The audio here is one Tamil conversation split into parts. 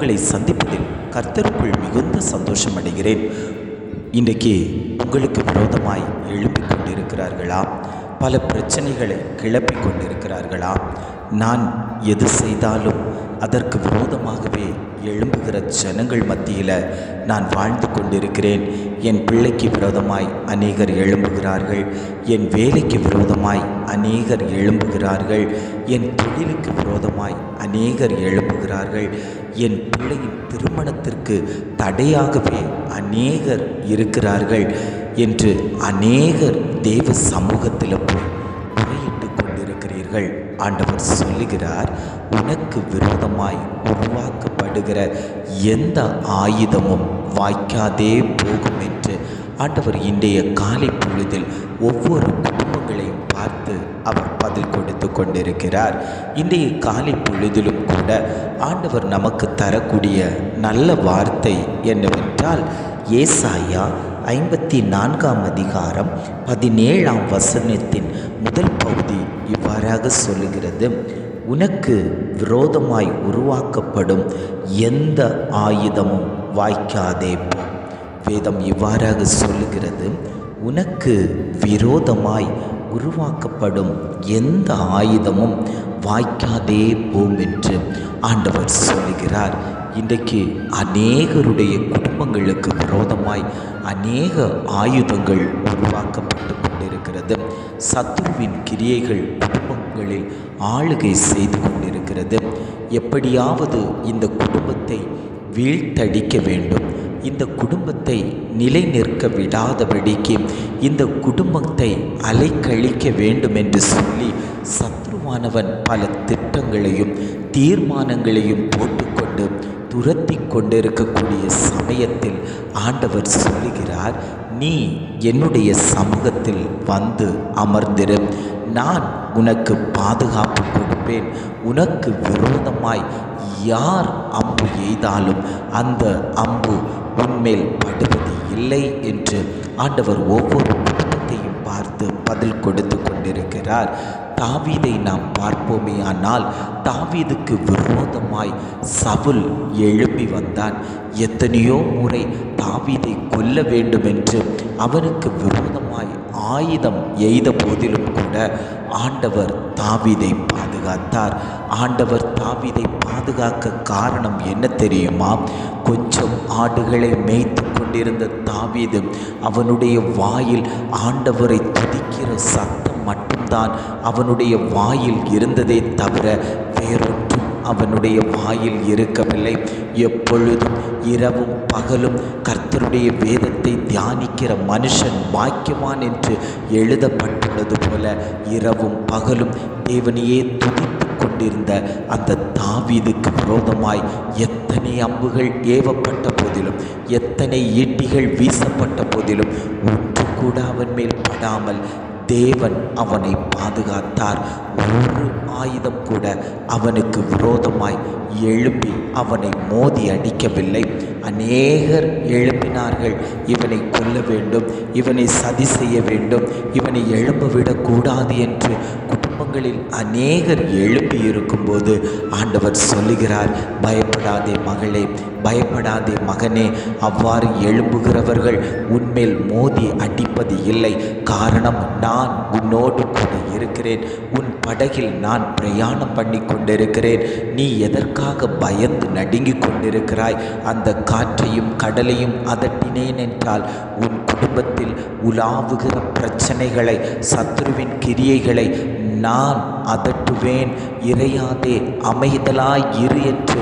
உங்களை சந்திப்பதில் கர்த்தருக்குள் மிகுந்த சந்தோஷம் அடைகிறேன். இன்றைக்கு உங்களுக்கு விரோதமாய் எழுப்பிக் கொண்டிருக்கிறார்களா? பல பிரச்சனைகளை கிளப்பிக் கொண்டிருக்கிறார்களா? நான் எது செய்தாலும் அதற்கு விரோதமாகவே எழும்புகிற ஜனங்கள் மத்தியில் நான் வாழ்ந்து கொண்டிருக்கிறேன். என் பிள்ளைக்கு விரோதமாய் அநேகர் எழும்புகிறார்கள். என் வேலைக்கு விரோதமாய் அநேகர் எழும்புகிறார்கள். என் தொழிலுக்கு விரோதமாய் அநேகர் எழும்புகிறார்கள். என் பிள்ளையின் திருமணத்திற்கு தடையாகவே அநேகர் இருக்கிறார்கள் என்று அநேகர் தேவ சமூகத்தில் போய் முறையிட்டு கொண்டிருக்கிறீர்கள். ஆண்டவர் சொல்லுகிறார் உனக்கு விரோதமாய் உருவாக்கப்படுகிற எந்த ஆயுதமும் வாய்க்காதே போகும் என்று ஆண்டவர் இன்றைய காலை பொழுதில் ஒவ்வொரு குடும்பங்களையும் பார்த்து அவர் பதில் கொடுத்து கொண்டிருக்கிறார். இன்றைய காலை பொழுதிலும் கூட ஆண்டவர் நமக்கு தரக்கூடிய நல்ல வார்த்தை என்னவென்றால் ஏசாயா ஐம்பத்தி நான்காம் அதிகாரம் பதினேழாம் வசனத்தின் முதல் பகுதி இவ்வாறாக சொல்லுகிறது உனக்கு விரோதமாய் உருவாக்கப்படும் எந்த ஆயுதமும் வாய்க்காதே. வேதம் இவ்வாறாக சொல்லுகிறது உனக்கு விரோதமாய் உருவாக்கப்படும் எந்த ஆயுதமும் வாய்க்காதே போம் என்று ஆண்டவர் சொல்லுகிறார். இன்றைக்கு அநேகருடைய குடும்பங்களுக்கு விரோதமாய் அநேக ஆயுதங்கள் உருவாக்கப்பட்டு கொண்டிருக்கிறது. சத்துருவின் கிரியைகள் குடும்பங்களில் ஆளுகை செய்து கொண்டிருக்கிறது. எப்படியாவது இந்த குடும்பத்தை வீழ்த்தடிக்க வேண்டும். இந்த குடும்பத்தை நிலை நிற்க விடாதபடிக்கு இந்த குடும்பத்தை அலைக்கழிக்க வேண்டும் என்று சொல்லி சத்ருவானவன் பல திட்டங்களையும் தீர்மானங்களையும் போட்டுக்கொண்டு துரத்தி கொண்டிருக்கக்கூடிய சமயத்தில் ஆண்டவர் சொல்லுகிறார் நீ என்னுடைய சமூகத்தில் வந்து அமர்ந்திரு. நான் உனக்கு பாதுகாப்பு கொடுப்பேன். உனக்கு விரோதமாய் யார் அம்பு எய்தாலும் அந்த அம்பு உன்மேல் படுவது இல்லை என்று ஆண்டவர் ஒவ்வொரு குடும்பத்தையும் பார்த்து பதில் கொடுத்து கொண்டிருக்கிறார். தாவீதை நாம் பார்ப்போமே ஆனால் தாவீதுக்கு விரோதமாய் சவுல் எழுப்பி வந்தான். எத்தனையோ முறை தாவீதை கொல்ல வேண்டும் என்று அவனுக்கு விரோதமாய் ஆயுதம் எய்த போதிலும் கூட ஆண்டவர் தாவீதை பாதுகாத்தார். ஆண்டவர் தாவீதை பாதுகாக்க காரணம் என்ன தெரியுமா? கொஞ்சம் ஆடுகளை மேய்த்து கொண்டிருந்த தாவீது அவனுடைய வாயில் ஆண்டவரை துதிக்கிற சத்தம் தான் அவனுடைய வாயில் இருந்ததே தவிர வேறொன்றும் அவனுடைய வாயில் இருக்கவில்லை. எப்பொழுதும் இரவும் பகலும் கர்த்தருடைய வேதத்தை தியானிக்கிற மனுஷன் பாக்கியவான் என்று எழுதப்பட்டுள்ளது போல இரவும் பகலும் தேவனையே துதித்து கொண்டிருந்த அந்த தாவீதுக்கு விரோதமாய் எத்தனை அம்புகள் ஏவப்பட்ட போதிலும் எத்தனை ஈட்டிகள் வீசப்பட்ட போதிலும் ஒன்று கூட அவன் மேல் படாமல் தேவன் அவனை பாதுகாத்தார். ஒரு ஆயுதம் கூட அவனுக்கு விரோதமாய் எழுப்பி அவனை மோதி அடிக்கவில்லை. அநேகர் எழுப்பினார்கள். இவனை கொல்ல வேண்டும். இவனை சதி செய்ய வேண்டும். இவனை எழும்ப விடக்கூடாது என்று உங்களில் அநேகர் எழுப்பியிருக்கும்போது ஆண்டவர் சொல்லுகிறார் பயப்படாதே மகளே பயப்படாதே மகனே அவ்வாறு எழும்புகிறவர்கள் உன்மேல் மோதி அடிப்பது இல்லை. காரணம் நான் உன்னோடு கூட இருக்கிறேன். உன் படகில் நான் பிரயாணம் பண்ணி கொண்டிருக்கிறேன். நீ எதற்காக பயந்து நடுங்கிக் கொண்டிருக்கிறாய்? அந்த காற்றையும் கடலையும் அதட்டினேன் என்றால் உன் குடும்பத்தில் உலாவுகிற பிரச்சனைகளை சத்ருவின் கிரியைகளை நான் அதட்டுவேன். இறையாதே அமைதலாய் இரு என்று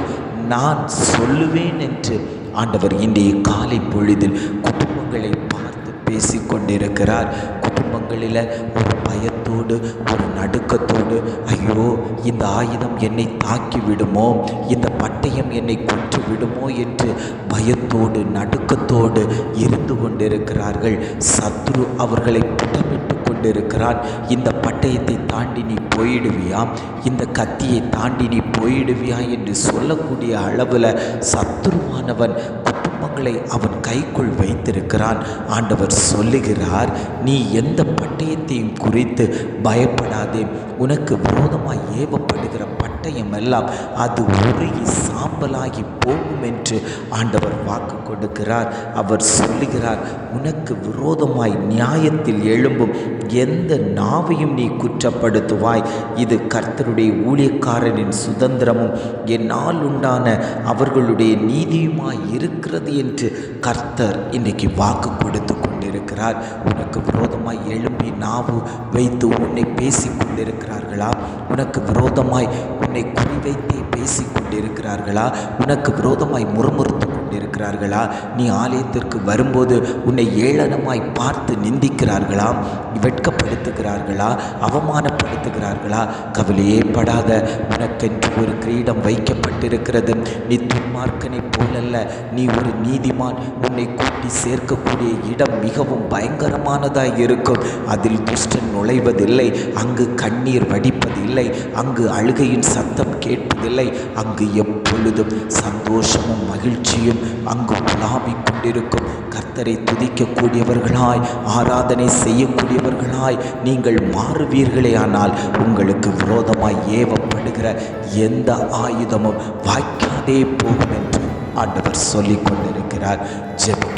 நான் சொல்லுவேன் என்று ஆண்டவர் இன்றைய காலை பொழுதில் குடும்பங்களை பார்த்து பேசிக்கொண்டிருக்கிறார் குடும்பங்களில் ஒரு பயத்தோடு ஒரு நடுக்கத்தோடு ஐயோ இந்த ஆயுதம் என்னை தாக்கி விடுமோ? இந்த பட்டயம் என்னை கொன்று விடுமோ? என்று பயத்தோடு நடுக்கத்தோடு இருந்து கொண்டிருக்கிறார்கள். சத்ரு அவர்களை புடமிட்டு கொண்டிருக்கிறான். இந்த பட்டயத்தை தாண்டி நீ போயிடுவியா? இந்த கத்தியை தாண்டி நீ போயிடுவியா? என்று சொல்லக்கூடிய அளவில் சத்ருவானவன் குடும்ப அவன் கைக்குள் வைத்திருக்கிறான். ஆண்டவர் சொல்லுகிறார் நீ எந்த பட்டயத்தையும் குறித்து பயப்படாதே. உனக்கு விரோதமாய் ஏவப்படுகிற பட்டயம் எல்லாம் அது உருகி சாம்பலாகி போகும் என்று ஆண்டவர் வாக்கு கொடுக்கிறார். அவர் சொல்லுகிறார் உனக்கு விரோதமாய் நியாயத்தில் எழும்பும் எந்த நாவையும் நீ குற்றப்படுத்துவாய். இது கர்த்தருடைய ஊழியக்காரனின் சுதந்திரமும் என்னால் உண்டான அவர்களுடைய நீதியுமாய் இருக்கிறது என்று கர்த்தர் இன்றைக்கு வாக்கு கொடுத்து கொண்டிருக்கிறார். உனக்கு விரோதமாய் எழும்பி நாவு வைத்து உன்னை பேசி கொண்டிருக்கிறார்களா? உனக்கு விரோதமாய் உன்னை குறிவைத்தே பேசி கொண்டிருக்கிறார்களா உனக்கு விரோதமாய் முறுமுறுத்து கொண்டிருக்கிறார்களா? நீ ஆலயத்திற்கு வரும்போது உன்னை ஏளனமாய் பார்த்து நிந்திக்கிறார்களா? வெட்கப்படுத்துகிறார்களா? அவமானப்படுத்துகிறார்களா? கவலையே படாத உனக்கென்று ஒரு கிரீடம் வைக்கப்பட்டிருக்கிறது. நீ துன்மார்க்கனை போலல்ல. நீ ஒரு நீதிமான். உன்னை கூட்டி சேர்க்கக்கூடிய இடம் மிகவும் பயங்கரமானதாக இருக்கும். அதில் துஷ்டன் நுழைவதில்லை. அங்கு கண்ணீர் வடிப்பதில்லை. அங்கு அழுகையின் சத்தம் கேட்பதில்லை. அங்கு எப்பொழுதும் சந்தோஷமும் மகிழ்ச்சியும் அங்கு உலாமிக் கொண்டிருக்கும். கர்த்தரை துதிக்கக்கூடியவர்களாய் ஆராதனை செய்யக்கூடியவர்களாய் நீங்கள் மாறுவீர்களே ஆனால் உங்களுக்கு விரோதமாய் ஏவப்படுகிற எந்த ஆயுதமும் வாய்க்காதே போகும் என்று ஆண்டவர் சொல்லிக் கொண்டிருக்கிறார்.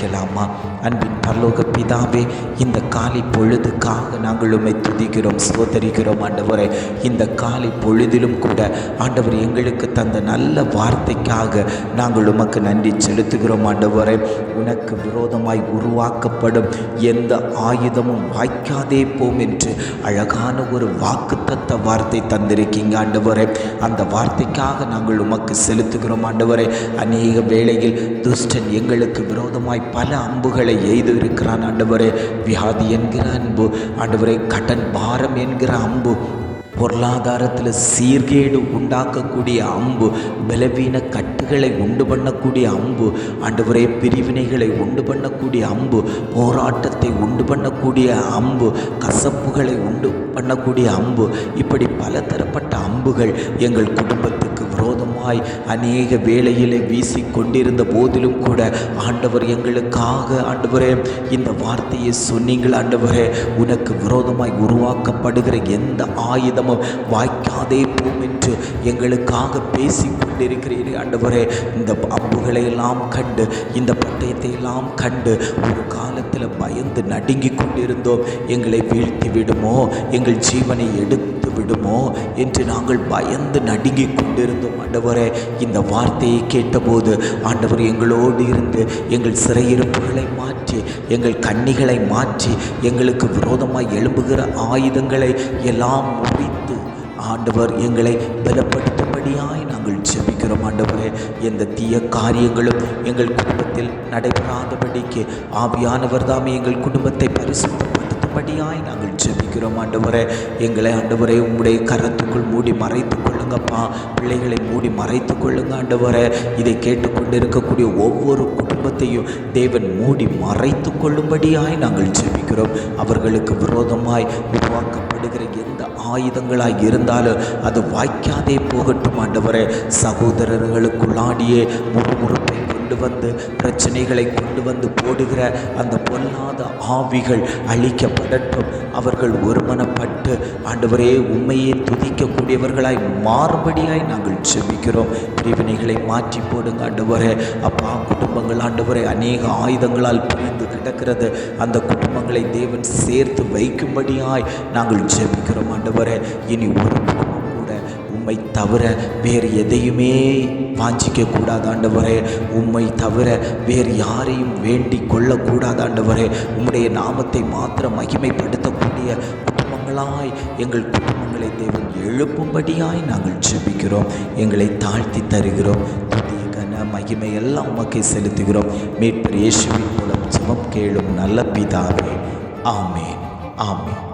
ஜெபிக்கலாமா அன்பின் பரலோக பிதாவே இந்த காலை பொழுதுக்காக நாங்கள் உண்மை துதிக்கிறோம் சோதரிக்கிறோம் ஆண்டவரை. இந்த காலை பொழுதிலும் கூட ஆண்டவர் எங்களுக்கு தந்த நல்ல வார்த்தைக்காக நாங்கள் உமக்கு நன்றி செலுத்துகிறோம் ஆண்டவரை. உனக்கு விரோதமாய் உருவாக்கப்படும் எந்த ஆயுதமும் வாய்க்காதே போம் என்று அழகான ஒரு வாக்குத்தத்த வார்த்தை தந்திருக்கீங்க ஆண்டவரை. அந்த வார்த்தைக்காக நாங்கள் உமக்கு செலுத்துகிறோம் ஆண்டவரை. அநேக வேளையில் துஷ்டன் எங்களுக்கு விரோதமாய் பல அம்புகளை எய்து இருக்கிறான் ஆண்டவரே. வியாதி என்கிற அன்பு ஆண்டவரே கடன் பாரம் என்கிற அம்பு பொருளாதாரத்தில் சீர்கேடு உண்டாக்கக்கூடிய அம்பு பலவீன கட்டுகளை உண்டு பண்ணக்கூடிய அம்பு ஆண்டவரே பிரிவினைகளை உண்டு பண்ணக்கூடிய அம்பு போராட்டத்தை உண்டு பண்ணக்கூடிய அம்பு கசப்புகளை உண்டு பண்ணக்கூடிய அம்பு இப்படி பலதரப்பட்ட அம்புகள் எங்கள் குடும்பத்துக்கு விரோதமாய் அநேக வேளையிலே வீசி கொண்டிருந்த போதிலும் கூட ஆண்டவர் எங்களுக்காக ஆண்டவரே இந்த வார்த்தையை சொன்னீங்கள் ஆண்டவரே உனக்கு விரோதமாய் உருவாக்கப்படுகிற எந்த ஆயுதமும் வாய்க்காதே போம் என்று எங்களுக்காக பேசி கொண்டிருக்கிறீர்கள் ஆண்டவரே. இந்த அம்புகளை எல்லாம் கண்டு இந்த பட்டயத்தை எல்லாம் கண்டு ஒரு கால காலத்தில் பயந்து நடுங்கி கொண்டிருந்தோம். எங்களை வீழ்த்தி விடுமோ? எங்கள் ஜீவனை எடுத்து விடுமோ? என்று நாங்கள் பயந்து நடுங்கி கொண்டிருந்தோம். ஆண்டவரே இந்த வார்த்தையை கேட்டபோது ஆண்டவர் எங்களோடு இருந்து எங்கள் சிறையிருப்புகளை மாற்றி எங்கள் கண்ணிகளை மாற்றி எங்களுக்கு விரோதமாக எழும்புகிற ஆயுதங்களை எல்லாம் முறித்து ஆண்டவர் எங்களை பலப்படுத்தபடியாய் நாங்கள் ஜெபிக்கிறோம் ஆண்டவரே எந்த தீய காரியங்களும் எங்கள் குடும்பத்தில் நடைபெறாதபடிக்கு ஆவியானவர் தாமே எங்கள் குடும்பத்தை பரிசுத்தப்படுத்தும்படியாய் நாங்கள் ஜெபிக்கிறோம் ஆண்டவரே. எங்களை ஆண்டவரே உம்முடைய கரத்துக்குள் மூடி மறைத்து கொள்ளுங்கப்பா. பிள்ளைகளை மூடி மறைத்து கொள்ளுங்க ஆண்டவரே. இதை கேட்டுக்கொண்டு இருக்கக்கூடிய ஒவ்வொரு குடும்பத்தையும் தேவன் மூடி மறைத்து கொள்ளும்படியாய் நாங்கள் ஜெபிக்கிறோம். அவர்களுக்கு விரோதமாய் உருவாக்கப்படுகிற எந்த ஆயுதங்களாய் இருந்தாலும் அது வாய்க்காதே போகட்டும் ஆண்டவரே. சகோதரர்களுக்குள்ளாடியே முறு கொண்டு வந்து பிரச்சனைகளை கொண்டு வந்து போடுகிற அந்த பொல்லாத ஆவிகள் அழிக்கப்படட்டும். அவர்கள் ஒருமனப்பட்டு ஆண்டவரே உண்மையை துதிக்கக்கூடியவர்களாய் மாறுபடியாய் நாங்கள் செபிக்கிறோம் பிரிவினைகளை மாற்றி போடுங்க ஆண்டவரே. அப்பா குடும்பங்கள் ஆண்டவரே அநேக ஆயுதங்களால் பிரிந்து கிடக்கிறது. அந்த குடும்பங்களை தேவன் சேர்த்து வைக்கும்படியாய் நாங்கள் ஜெபிக்கிறோம் ஆண்டவரே. இனி ஒரு உம்மை தவிர வேறு எதையுமே வாஞ்சிக்க கூடாதாண்டவரே உம்மை தவிர வேறு யாரையும் வேண்டி கொள்ளக்கூடாதாண்டவரே. உம்முடைய நாமத்தை மாத்திரம் மகிமைப்படுத்தக்கூடிய குடும்பங்களாய் எங்கள் குடும்பங்களை தேவன் எழுப்பும்படியாய் நாங்கள் ஜெபிக்கிறோம். எங்களை தாழ்த்தி தருகிறோம். புதிய கன மகிமை எல்லாம் உமக்கை செலுத்துகிறோம். மீட்பர் இயேசுவின் மூலம் ஜெபம் கேளும் நல்ல பிதாவே. ஆமேன். ஆமேன்.